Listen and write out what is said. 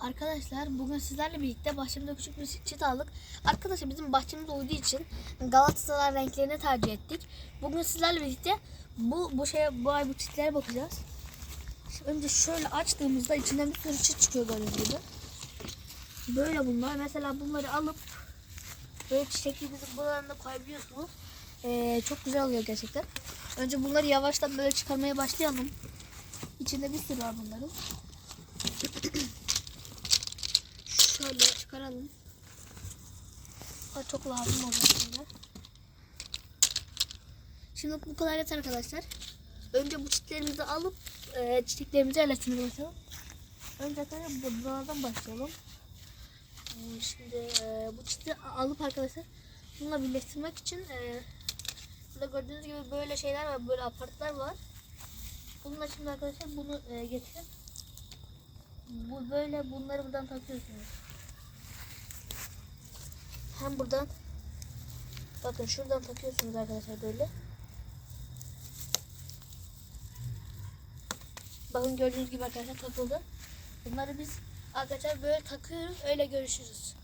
Arkadaşlar bugün sizlerle birlikte bahçemde küçük bir çit aldık. Arkadaşlar bizim bahçemiz olduğu için Galatasaray renklerini tercih ettik. Bugün sizlerle birlikte bu bu şeye bu ay bu çitlere bakacağız. Şimdi önce şöyle açtığımızda içinden bir sürü çit çıkıyor gördüğünüz gibi. Böyle bunlar. Mesela bunları alıp böyle çiçekliğinizin buralarına koyabiliyorsunuz. Ee, çok güzel oluyor gerçekten. Önce bunları yavaştan böyle çıkarmaya başlayalım. İçinde bir sürü var bunların. Şöyle çıkaralım. Ha, çok lazım olacak şimdi. Şimdi bu kadar yeter arkadaşlar. Önce bu çiçeklerimizi alıp e, çiçeklerimizi yerleştirmeye başlayalım. Önce arkadaşlar bu- buralardan başlayalım. Şimdi e, bu çiçeği alıp arkadaşlar bununla birleştirmek için e, burada gördüğünüz gibi böyle şeyler var. Böyle apartlar var. Bununla şimdi arkadaşlar bunu e, getirip bu böyle bunları buradan takıyorsunuz. Hem buradan bakın şuradan takıyorsunuz arkadaşlar böyle. Bakın gördüğünüz gibi arkadaşlar takıldı. Bunları biz arkadaşlar böyle takıyoruz. Öyle görüşürüz.